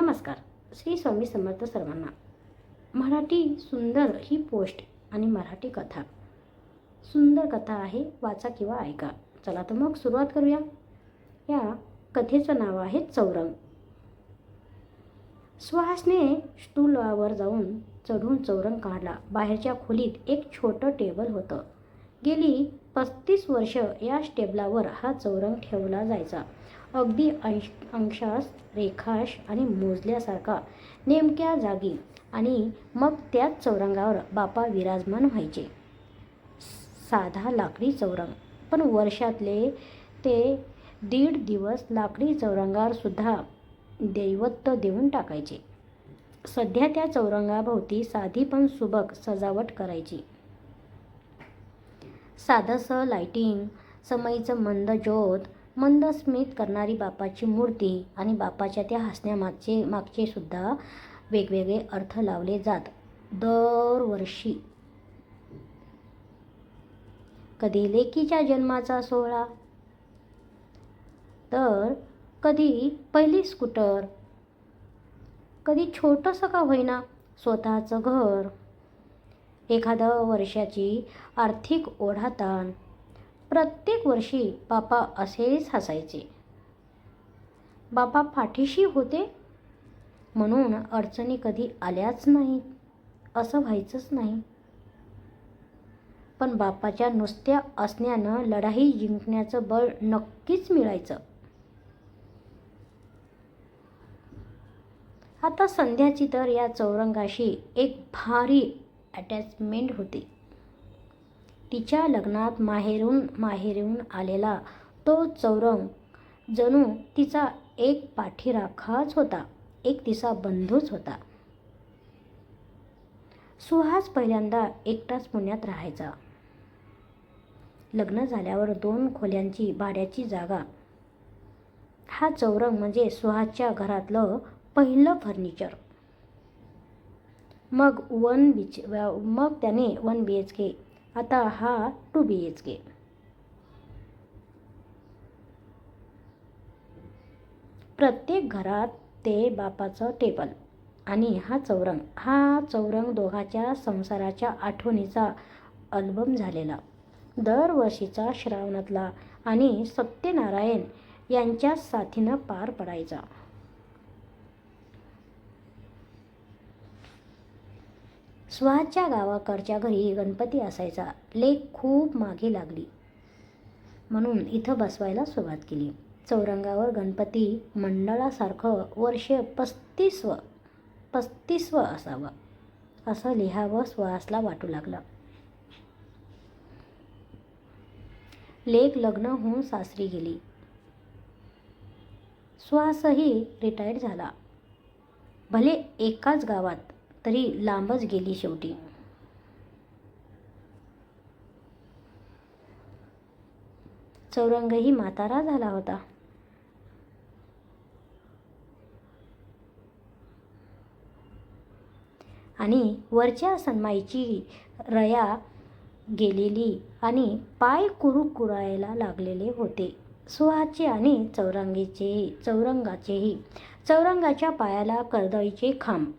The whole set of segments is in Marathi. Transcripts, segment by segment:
नमस्कार. श्री स्वामी समर्थ सर्वांना. मराठी सुंदर ही पोस्ट आणि मराठी कथा. सुंदर कथा आहे वाचा किंवा ऐका. चला तर मग सुरुवात करूया. या कथेचं नाव आहे चौरंग. सुहासने स्टूलवर जाऊन चढून चौरंग काढला. बाहेरच्या खोलीत एक छोटं टेबल होतं. गेली पस्तीस वर्ष या टेबलावर हा चौरंग ठेवला जायचा. अगदी अंश अंशास रेखाश आणि मोजल्यासारखा नेमक्या जागी आणि मग त्याच चौरंगावर बापा विराजमान व्हायचे. साधा लाकडी चौरंग. पण वर्षातले ते दीड दिवस लाकडी चौरंगावर सुद्धा दैवत्व देऊन टाकायचे. सध्या त्या चौरंगाभोवती साधी पण सुबक सजावट करायची. साधंसं लाइटिंग समईचं मंद ज्योत मंद स्मित करणारी बापाची मूर्ती आणि बापाच्या त्या हसण्यामागचे मागचे सुद्धा वेगवेगळे अर्थ लावले जात. दरवर्षी. कधी लेकीच्या जन्माचा सोहळा? तर कधी पहिली स्कूटर? कधी छोटंसं का होईना स्वतःचं घर? एखादं वर्षाची आर्थिक ओढाताण. प्रत्येक वर्षी बापा असेच हसायचे. बापा पाठीशी होते म्हणून अडचणी कधी आल्याच नाही असं व्हायचंच नाही. पण बापाच्या नुसत्या असण्यानं लढाई जिंकण्याचं बळ नक्कीच मिळायचं. आता संध्याची तर या चौरंगाशी एक भारी अटॅचमेंट होती. तिच्या लग्नात माहेरून माहेरून आलेला तो चौरंग जणू तिचा एक पाठीराखाच होता एक तिचा बंधूच होता. सुहास पहिल्यांदा एकटाच पुण्यात राहायचा. लग्न झाल्यावर दोन खोल्यांची भाड्याची जागा. हा चौरंग म्हणजे सुहासच्या घरातलं पहिलं फर्निचर. मग वन बीच मग त्याने वन बी एच के आता हा टू बी एच के. प्रत्येक घरात ते बापाचं टेबल आणि हा चौरंग हा चौरंग दोघाच्या संसाराच्या आठवणीचा अल्बम झालेला. दरवर्षीचा श्रावणातला आणि सत्यनारायण यांच्या साथीनं पार पडायचा. सुहासच्या गावाकडच्या घरी गणपती असायचा. लेक खूप मागे लागली. म्हणून इथं बसवायला सुरुवात केली. चौरंगावर गणपती मंडळासारखं वर्ष पस्तीसव पस्तीसव असावं असं लिहावं स्वासला वाटू लागलं. लेख लग्न होऊन सासरी गेली. स्वासही रिटायर्ड झाला. भले एकाच गावात तरी लांबच गेली शेवटी. चौरंगही म्हातारा झाला होता. आणि वरच्या सन्माईची रया गेलेली आणि पाय कुरुकुरायला लागलेले होते. सुहाचे आणि चौरंगीचेही चौरंगाचेही चौरंगाच्या पायाला कर्दळीचे खांब.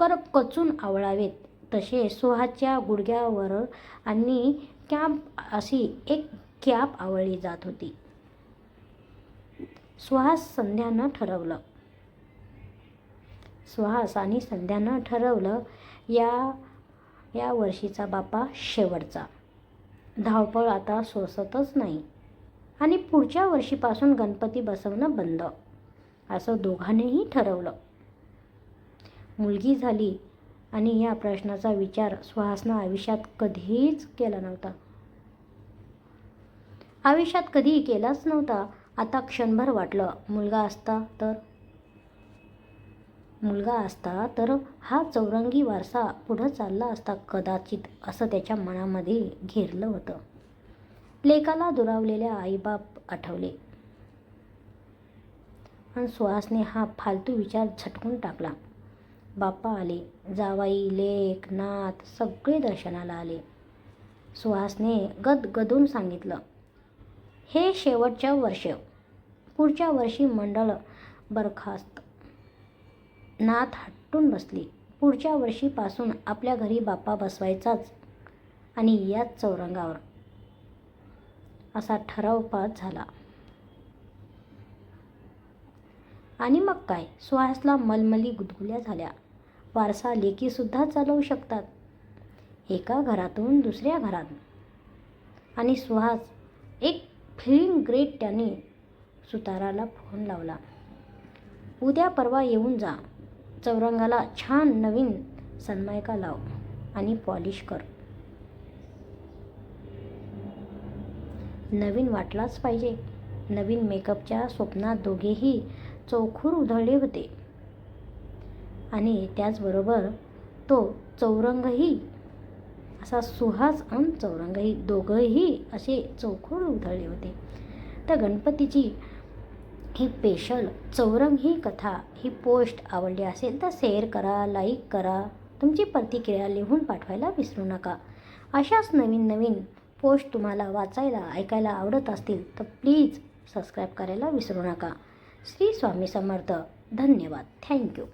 कर कचून आवळावेत. तसे सुहाच्या गुडघ्यावर आणि कॅप अशी एक कॅप आवळली जात होती. सुहास संध्यानं ठरवलं. सुहास आणि संध्यानं ठरवलं या या वर्षीचा बापा शेवटचा. धावपळ आता सोसतच नाही. आणि पुढच्या वर्षीपासून गणपती बसवणं बंद. असं दोघांनीही ठरवलं. मुलगी झाली आणि या प्रश्नाचा विचार सुहासनं आयुष्यात कधीच केला नव्हता. आयुष्यात कधीही केलाच नव्हता. आता क्षणभर वाटलं मुलगा असता तर मुलगा असता तर हा चौरंगी वारसा पुढं चालला असता कदाचित असं त्याच्या मनामध्ये घेरलं होतं. लेकाला दुरावलेल्या आईबाप आठवले. आणि सुहासने हा फालतू विचार झटकून टाकला. बाप्पा आले. जावाई लेक नाथ सगळे दर्शनाला आले. सुहासने गदगदून सांगितलं हे शेवटच्या वर्ष. पुढच्या वर्षी मंडळ बरखास्त. नाथ हटून बसली. पुढच्या वर्षीपासून आपल्या घरी बाप्पा बसवायचाच आणि याच चौरंगावर. असा ठराव पास झाला. आणि मग काय? सुहासला मलमली गुदगुल्या झाल्या. वारसा लेकीसुद्धा चालवू शकतात. एका घरातून दुसऱ्या घरात. आणि सुहास एक फिलिंग ग्रेट त्याने सुताराला फोन लावला. उद्या परवा येऊन जा. चौरंगाला छान नवीन सन्मायका लाव आणि पॉलिश कर. नवीन वाटलाच पाहिजे. नवीन मेकअपच्या स्वप्नात दोघेही चौखूर उधळले होते. आणि त्याचबरोबर तो चौरंगही असा सुहास आणि चौरंगही दोघंही असे चौखून उधळले होते. तर गणपतीची ही स्पेशल चौरंग ही कथा ही पोस्ट आवडली असेल तर शेअर करा लाईक करा. तुमची प्रतिक्रिया लिहून पाठवायला विसरू नका. अशाच नवीन नवीन पोस्ट तुम्हाला वाचायला ऐकायला आवडत असतील तर प्लीज सबस्क्राईब करायला विसरू नका. श्री स्वामी समर्थ. धन्यवाद. थँक्यू